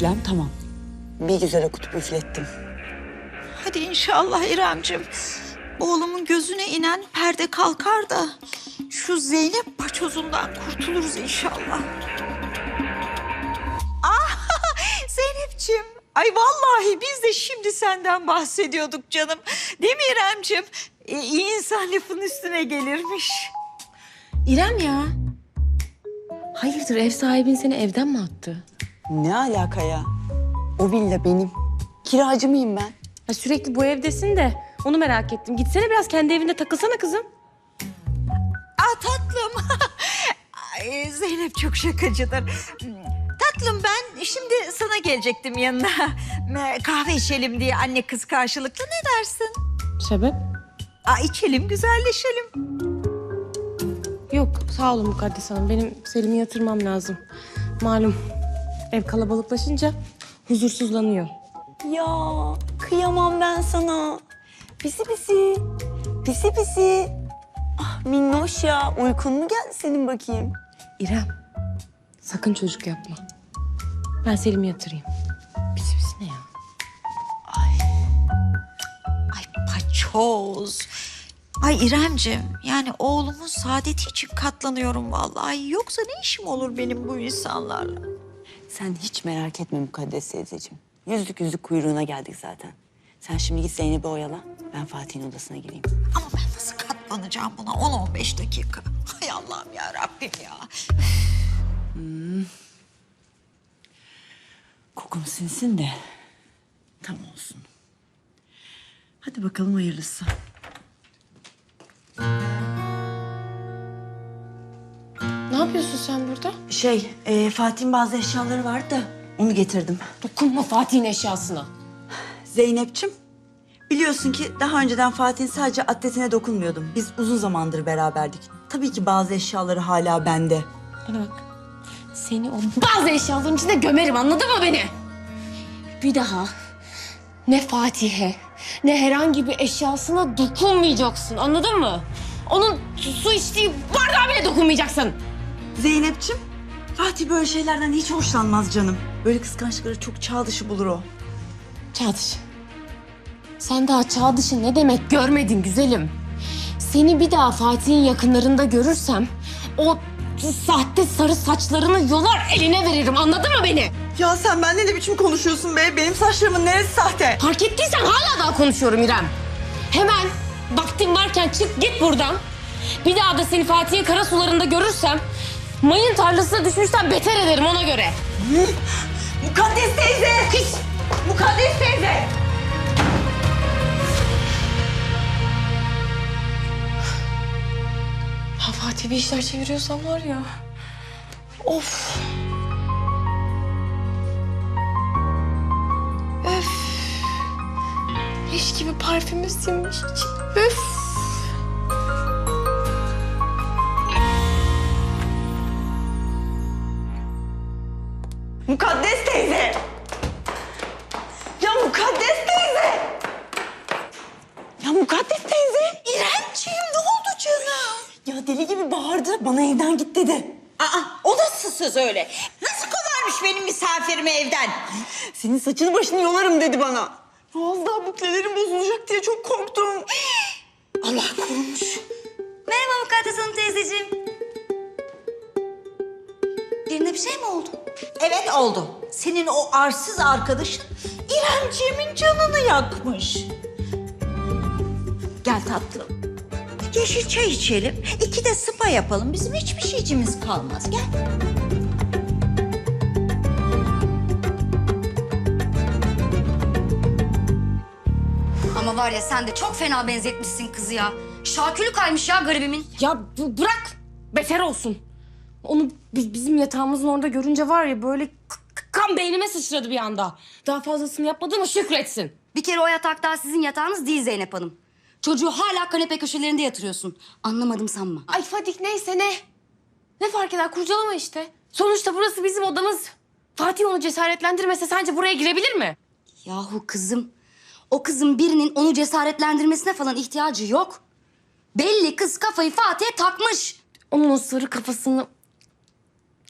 İşlem tamam. Bir güzel okutup üflettim. Hadi inşallah İremcim. Oğlumun gözüne inen perde kalkar da şu Zeynep paçozundan kurtuluruz inşallah. Ah Zeynep'ciğim. Ay vallahi biz de şimdi senden bahsediyorduk canım. Değil mi İremcim? E, iyi insan lafın üstüne gelirmiş. İrem ya. Hayırdır ev sahibin seni evden mi attı? Ne alaka ya? O villa benim. Kiracı mıyım ben? Ha, sürekli bu evdesin de onu merak ettim. Gitsene biraz kendi evinde takılsana kızım. Aa tatlım. Ay, Zeynep çok şakacıdır. Tatlım ben şimdi sana gelecektim yanına. Kahve içelim diye anne kız karşılıklı ne dersin? Sebep? Aa, içelim güzelleşelim. Yok sağ olun Mukaddes Hanım. Benim Selim'i yatırmam lazım. Malum ev kalabalıklaşınca huzursuzlanıyor. Ya kıyamam ben sana. Pisi pisi. Pisi pisi. Ah minnoş ya. Uykun mu geldi senin bakayım? İrem sakın çocuk yapma. Ben Selim'i yatırayım. Pis pis ne ya? Ay paçoz. Ay İremcim yani oğlumun saadeti için katlanıyorum vallahi. Yoksa ne işim olur benim bu insanlarla? Sen hiç merak etme Mukaddes teyzeciğim. Yüzlük yüzlük kuyruğuna geldik zaten. Sen şimdi git Zeynep'i oyala. Ben Fatih'in odasına gireyim. Ama ben nasıl katlanacağım buna 10-15 dakika? Hay Allah'ım ya Rabbim ya. Kokum sinsin de tam olsun. Hadi bakalım hayırlısı. Ne yapıyorsun sen burada? Şey, e, Fatih'in bazı eşyaları vardı da onu getirdim. Dokunma Fatih'in eşyasına. Zeynep'çim, biliyorsun ki daha önceden Fatih'in sadece atletine dokunmuyordum. Biz uzun zamandır beraberdik. Tabii ki bazı eşyaları hala bende. Bana bak. Seni o bazı eşyaların içinde gömerim anladın mı beni? Bir daha ne Fatih'e ne herhangi bir eşyasına dokunmayacaksın anladın mı? Onun su içtiği bardağa bile dokunmayacaksın. Zeynep'çim, Fatih böyle şeylerden hiç hoşlanmaz canım. Böyle kıskançlıkları çok çağ dışı bulur o. Çağ dışı. Sen daha çağ dışı ne demek görmedin güzelim. Seni bir daha Fatih'in yakınlarında görürsem o sahte sarı saçlarını yolar eline veririm anladın mı beni? Ya sen benimle ne biçim konuşuyorsun be? Benim saçlarımın neresi sahte? Fark ettiysen hala daha konuşuyorum İrem. Hemen vaktin varken çık git buradan. Bir daha da seni Fatih'in kara sularında görürsem mayın tarlasına düşmüşten beter ederim ona göre. Mukaddes teyze! Kız! Mukaddes teyze! Ha Fatih bir işler çeviriyorsan var ya. Of. Öf. Leş gibi parfümü sinmiş içim. Öf. Mukaddes teyze! Ya Mukaddes teyze! Ya Mukaddes teyze! İremciğim ne oldu canım? Ya deli gibi bağırdı. Bana evden git dedi. Aa o nasıl söz öyle? Nasıl kovarmış benim misafirimi evden? Senin saçını başını yolarım dedi bana. Az daha buklelerim bozulacak diye çok korktum. Allah korumuş. Merhaba Mukaddes Hanım teyzeciğim. Birine bir şey mi oldu? Evet oldu. Senin o arsız arkadaşın İremciğimin canını yakmış. Gel tatlım. Yeşil çay içelim. İki de spa yapalım. Bizim hiçbir şeycimiz kalmaz. Gel. Ama var ya sen de çok fena benzetmişsin kızı ya. Şakülü kaymış ya garibimin. Ya bırak. Beter olsun. Onu bi- bizim yatağımızın orada görünce var ya böyle k- kan beynime sıçradı bir anda. Daha fazlasını yapmadığıma şükretsin. Bir kere o yatak daha sizin yatağınız değil Zeynep Hanım. Çocuğu hala kanepe köşelerinde yatırıyorsun. Anlamadım sanma. Ay Fadik neyse ne. Ne fark eder kurcalama işte. Sonuçta burası bizim odamız. Fatih onu cesaretlendirmese sence buraya girebilir mi? Yahu kızım. O kızın birinin onu cesaretlendirmesine falan ihtiyacı yok. Belli kız kafayı Fatih'e takmış. Onun o sarı kafasını...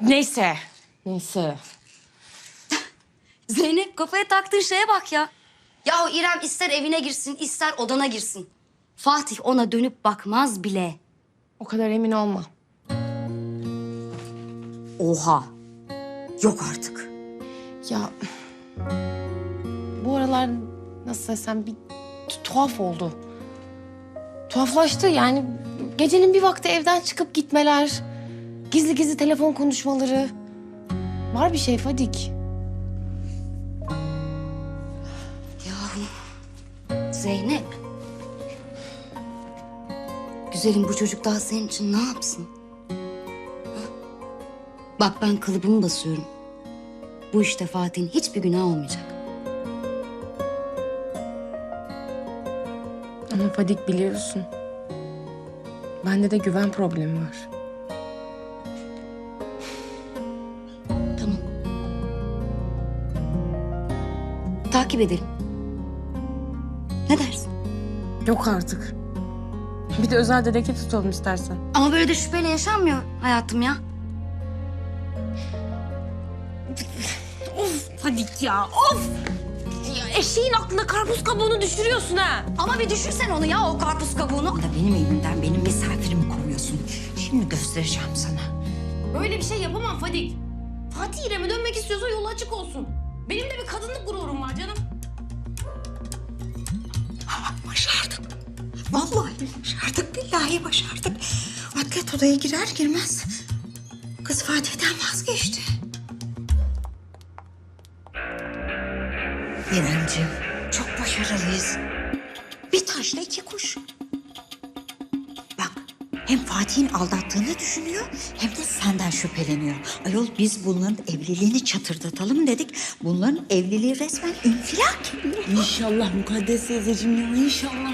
Neyse. Neyse. Zeynep kafaya taktığın şeye bak ya. Ya o İrem ister evine girsin ister odana girsin. Fatih ona dönüp bakmaz bile. O kadar emin olma. Oha. Yok artık. Ya bu aralar nasıl desem bir tu- tuhaf oldu. Tuhaflaştı yani gecenin bir vakti evden çıkıp gitmeler, gizli gizli telefon konuşmaları. Var bir şey Fadik. Yahu Zeynep. Güzelim bu çocuk daha senin için ne yapsın? Ha? Bak ben kalıbımı basıyorum. Bu işte Fatih'in hiçbir günah olmayacak. Ama Fadik biliyorsun. Bende de güven problemi var. Takip edelim. Ne dersin? Yok artık. Bir de özel dedektif tutalım istersen. Ama böyle de şüpheyle yaşanmıyor hayatım ya. Of Fadik ya of! Ya eşeğin aklına karpuz kabuğunu düşürüyorsun ha. Ama bir düşünsen onu ya o karpuz kabuğunu. Da benim evimden benim misafirimi kovuyorsun. Şimdi göstereceğim sana. Böyle bir şey yapamam Fadik. Fatih İrem'e dönmek istiyorsa yolu açık olsun. Benim de bir kadınlık gururum var canım. Başardık. Vallahi başardık, billahi başardık. Atlet odaya girer girmez kız Fatih'ten vazgeçti. İremciğim, çok başarılıyız. Bir taşla iki kuş. Hem Fatih'in aldattığını düşünüyor hem de senden şüpheleniyor. Ayol biz bunların evliliğini çatırdatalım dedik. Bunların evliliği resmen infilak. İnşallah mukaddes teyzeciğim ya inşallah.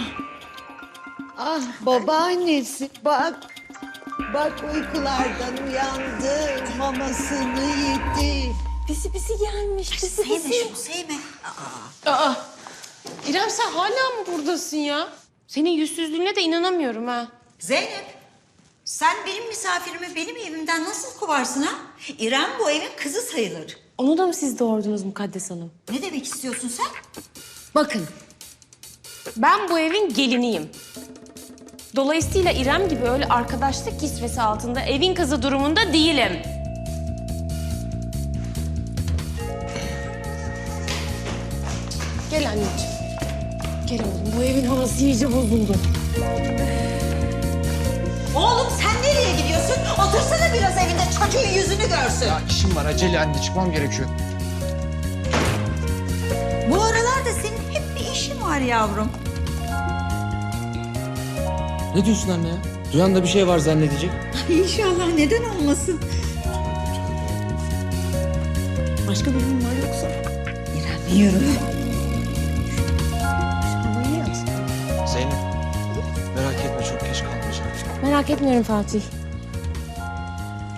Ah babaannesi bak. Bak uykulardan uyandı. Mamasını yedi. Pisi pisi gelmiş pisi Sevme pisi. şunu sevme. Aa, İrem sen hala mı buradasın ya? Senin yüzsüzlüğüne de inanamıyorum ha. Zeynep, sen benim misafirimi benim evimden nasıl kovarsın ha? İrem bu evin kızı sayılır. Onu da mı siz doğurdunuz Mukaddes Hanım? Ne demek istiyorsun sen? Bakın, ben bu evin geliniyim. Dolayısıyla İrem gibi öyle arkadaşlık kisvesi altında evin kızı durumunda değilim. Gel anneciğim. Gel oğlum, bu evin havası iyice bozuldu. Oğlum sen nereye gidiyorsun? Otursana biraz evinde çocuğun yüzünü görsün. Ya işim var acele anne çıkmam gerekiyor. Bu aralarda senin hep bir işin var yavrum. Ne diyorsun anne ya? Duyan da bir şey var zannedecek. İnşallah neden olmasın? Başka birinin var yoksa? İrem Merak etmiyorum Fatih.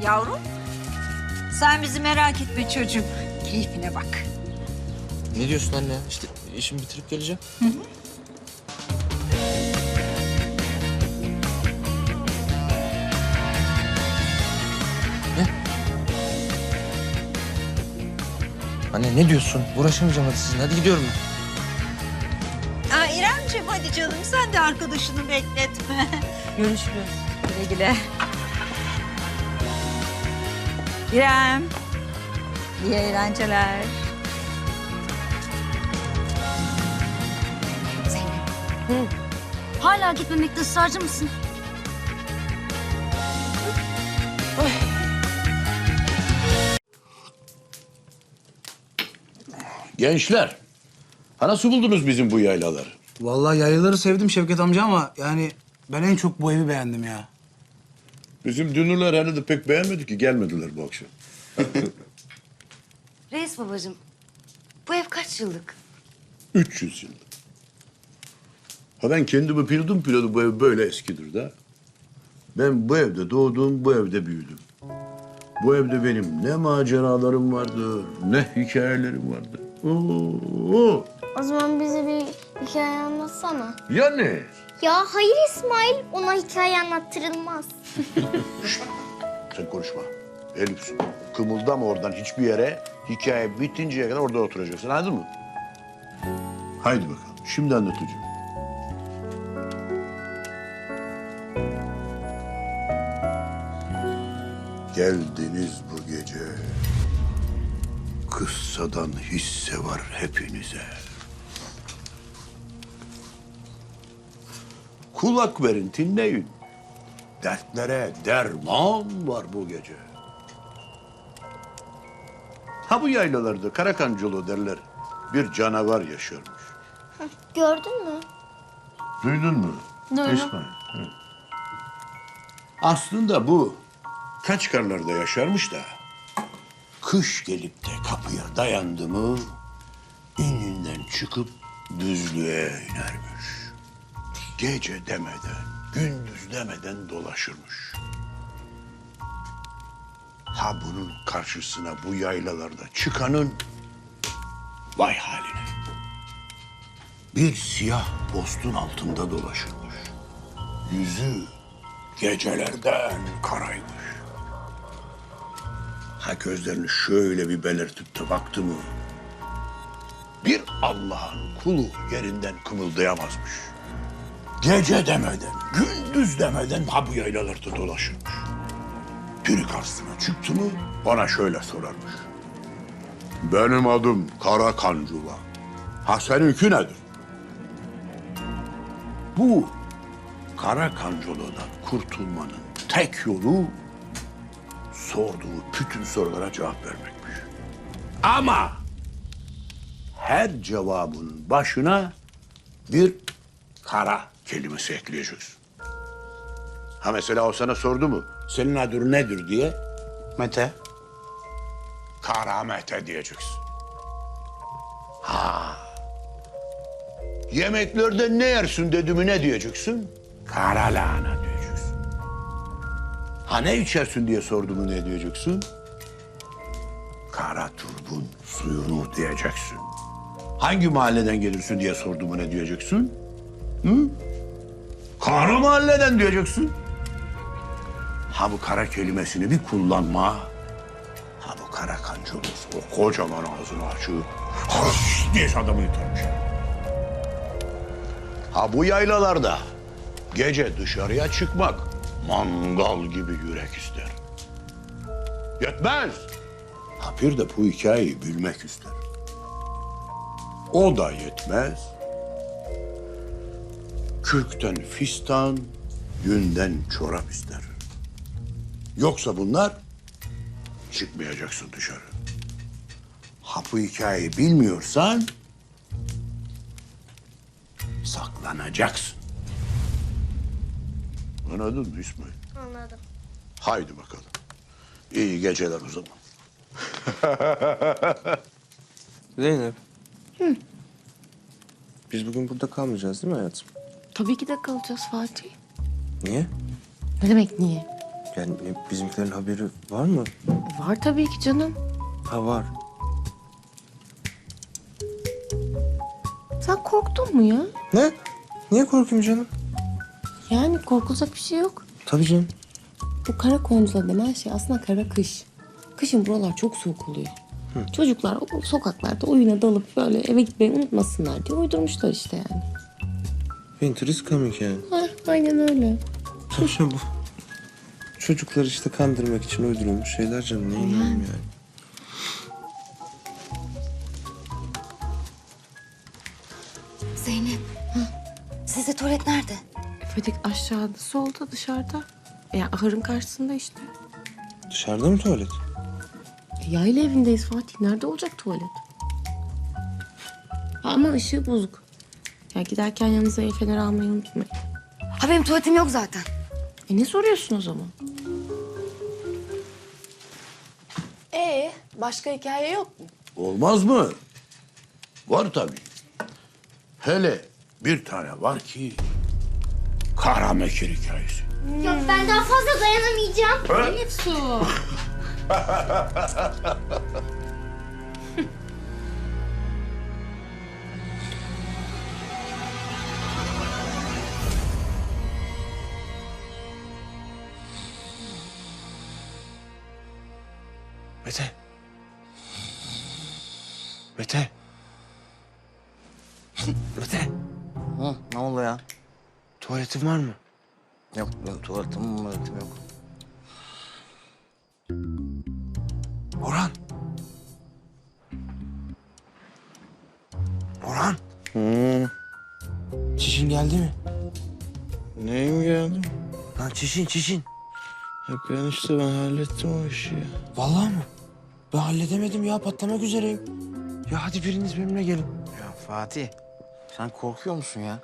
Yavrum, sen bizi merak etme çocuğum. Keyfine bak. Ne diyorsun anne? İşte işimi bitirip geleceğim. Ne? Anne ne diyorsun? Uğraşamayacağım hadi sizinle. Hadi gidiyorum ben. Aa, İremciğim hadi canım sen de arkadaşını bekletme. Görüşürüz. Güle güle. İrem. İyi eğlenceler. Zeynep. Hala gitmemekte ısrarcı mısın? Gençler, ha nasıl buldunuz bizim bu yaylaları? Vallahi yaylaları sevdim Şevket amca ama yani ben en çok bu evi beğendim ya. Bizim dünürler hani de pek beğenmedi ki gelmediler bu akşam. Reis babacığım. Bu ev kaç yıllık? 300 yıl. Ha ben kendimi bildim bileli bu ev böyle eskidir da. Ben bu evde doğdum, bu evde büyüdüm. Bu evde benim ne maceralarım vardı, ne hikayelerim vardı. Oo, O zaman bize bir hikaye anlatsana. ya ne? Ya hayır İsmail, ona hikaye anlattırılmaz. Sen konuşma. Elif'sin. Kımıldama oradan hiçbir yere. Hikaye bitinceye kadar orada oturacaksın. Anladın mı? Haydi bakalım. Şimdi anlatacağım. Geldiniz bu gece. Kıssadan hisse var hepinize. Kulak verin, dinleyin. Dertlere derman var bu gece. Ha bu yaylalarda Karakancolu derler. Bir canavar yaşarmış. Gördün mü? Duydun mu? Duydum. İsmail. Hı. Aslında bu Kaçkarlarda yaşarmış da kış gelip de kapıya dayandı mı ininden çıkıp düzlüğe inermiş. Gece demeden, demeden dolaşırmış. Ha bunun karşısına bu yaylalarda çıkanın vay haline. Bir siyah postun altında dolaşırmış. Yüzü gecelerden karaymış. Ha gözlerini şöyle bir belirtip de baktı mı... ...bir Allah'ın kulu yerinden kımıldayamazmış. Gece demeden, gündüz demeden ha bu yaylalarda dolaşırmış. Biri karşısına çıktı mı bana şöyle sorarmış. Benim adım Kara Kancula. Ha seninki nedir? Bu Kara Kanculu'dan kurtulmanın tek yolu sorduğu bütün sorulara cevap vermekmiş. Ama her cevabın başına bir kara kelimesi ekleyeceksin. Ha mesela o sana sordu mu? Senin adın nedir diye Mete. Kara Mete diyeceksin. Ha. Yemeklerde ne yersin dedi mi ne diyeceksin? Kara lahana diyeceksin. Ha ne içersin diye sordu mu ne diyeceksin? Kara turbun suyunu diyeceksin. Hangi mahalleden gelirsin diye sordu mu ne diyeceksin? Hı? Kara mahalleden diyeceksin. Ha bu kara kelimesini bir kullanma. Ha bu kara kancılız o kocaman ağzını açıp hırs diye adamı yutarmış. Ha bu yaylalarda gece dışarıya çıkmak mangal gibi yürek ister. Yetmez. Ha bir de bu hikayeyi bilmek ister. O da yetmez. Kürkten fistan, yünden çorap ister. Yoksa bunlar çıkmayacaksın dışarı. Ha bu hikayeyi bilmiyorsan saklanacaksın. Anladın mı İsmail? Anladım. Haydi bakalım. İyi geceler o zaman. Zeynep. Biz bugün burada kalmayacağız değil mi hayatım? Tabii ki de kalacağız Fatih. Niye? Ne demek niye? Yani bizimkilerin haberi var mı? Var tabii ki canım. Ha var. Sen korktun mu ya? Ne? Niye korkayım canım? Yani korkulacak bir şey yok. Tabii canım. Bu kara koncula denen şey aslında kara kış. Kışın buralar çok soğuk oluyor. Çocuklar o sokaklarda oyuna dalıp böyle eve gitmeyi unutmasınlar diye uydurmuşlar işte yani. Winter is coming yani. Hah, aynen öyle. Saçma bu. Çocuklar işte kandırmak için uydurulmuş şeyler canım. Ne inanayım yani. Zeynep. Sizde tuvalet nerede? Fadik aşağıda, solda, dışarıda. Ya ahırın karşısında işte. Dışarıda mı tuvalet? E, Yayla evindeyiz Fatih. Nerede olacak tuvalet? Ha, Ama ışığı bozuk. Ya giderken yanınıza el feneri almayı unutmayın. Ha benim tuvaletim yok zaten. E ne soruyorsun o zaman? Ee, başka hikaye yok mu? Olmaz mı? Var tabii. Hele bir tane var ki Kara Mekir hikayesi. Yok ben daha fazla dayanamayacağım. Elif su. Tuvaletin var mı? Yok, yok tuvaletim, tuvaletim yok. Orhan. Orhan. Çişin geldi mi? Neyim geldi? Lan çişin çişin. Yok enişte ben hallettim o işi ya. Vallahi mı? Ben halledemedim ya patlamak üzereyim. Ya hadi biriniz benimle gelin. Ya Fatih, sen korkuyor musun ya?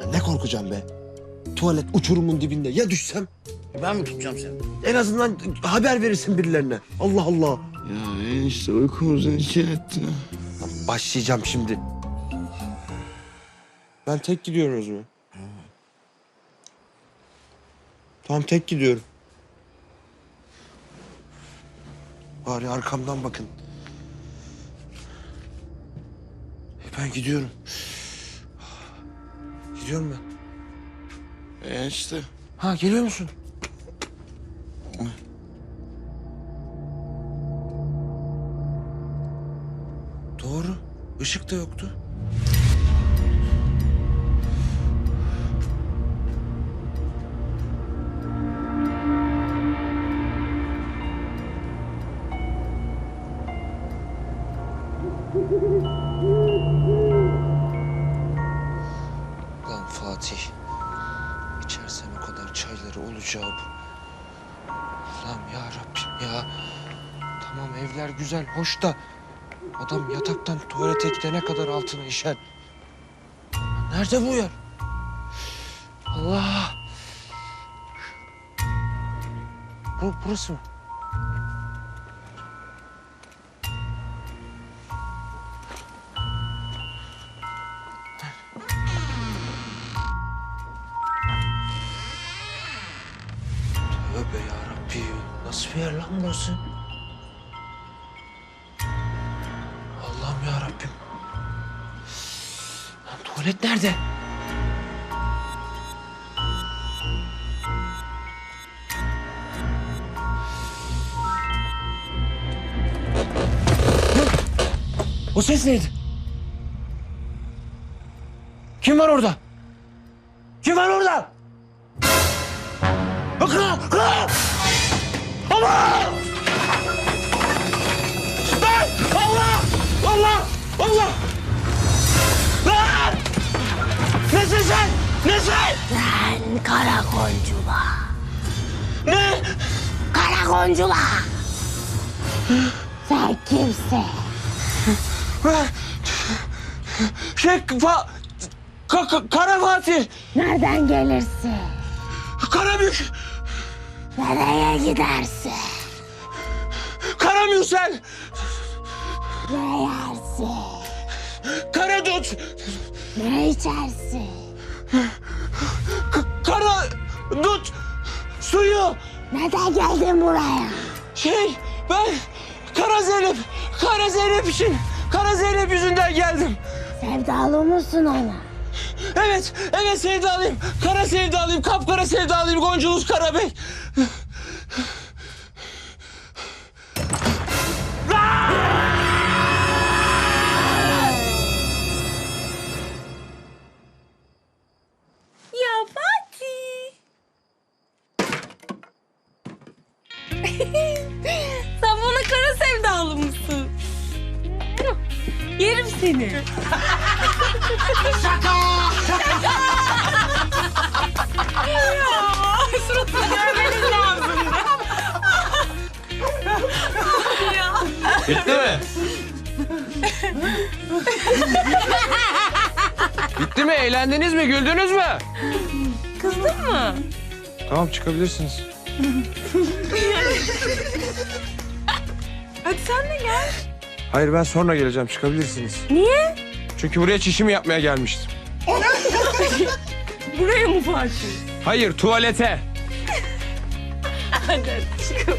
Ya ne korkacağım be? Tuvalet uçurumun dibinde. Ya düşsem? Ben mi tutacağım seni? En azından haber verirsin birilerine. Allah Allah. Ya enişte uykumuzun içine ettin ha. Başlayacağım şimdi. Ben tek gidiyorum o zaman. Tamam tek gidiyorum. Bari arkamdan bakın. Ben gidiyorum. Gidiyorum ben. Enişte. Ha geliyor musun? Doğru. Işık da yoktu. Olacağı bu. Allah'ım ya Rabbim ya. Tamam evler güzel, hoş da adam yataktan tuvalete gidene kadar altına işer. Nerede bu yer? Allah. Bu burası mı? Burası? Allah'ım ya Rabbim. Tuvalet nerede? O ses neydi? Kim var orada? Karakoncula. Ne? Karakoncula. Sen kimsin? Şey, fa... Ka, ka, Kara Fatih! Nereden gelirsin? Karabük! Nereye gidersin? Kara Mürsel! Ne yersin? Karadut! Ne içersin? Kara dut suyu! Neden geldin buraya? Şey, ben Kara Zeynep, Kara Zeynep için, Kara Zeynep yüzünden geldim. Sevdalı mısın ona? Evet, evet sevdalıyım. Kara sevdalıyım, kapkara sevdalıyım Gonculus Karabey. Bitti mi? Bitti mi? Eğlendiniz mi? Güldünüz mü? Kızdın mı? Tamam çıkabilirsiniz. Hadi sen de gel. Hayır ben sonra geleceğim çıkabilirsiniz. Niye? Çünkü buraya çişimi yapmaya gelmiştim. Buraya mı Fatih? Hayır tuvalete. Hadi çıkıp.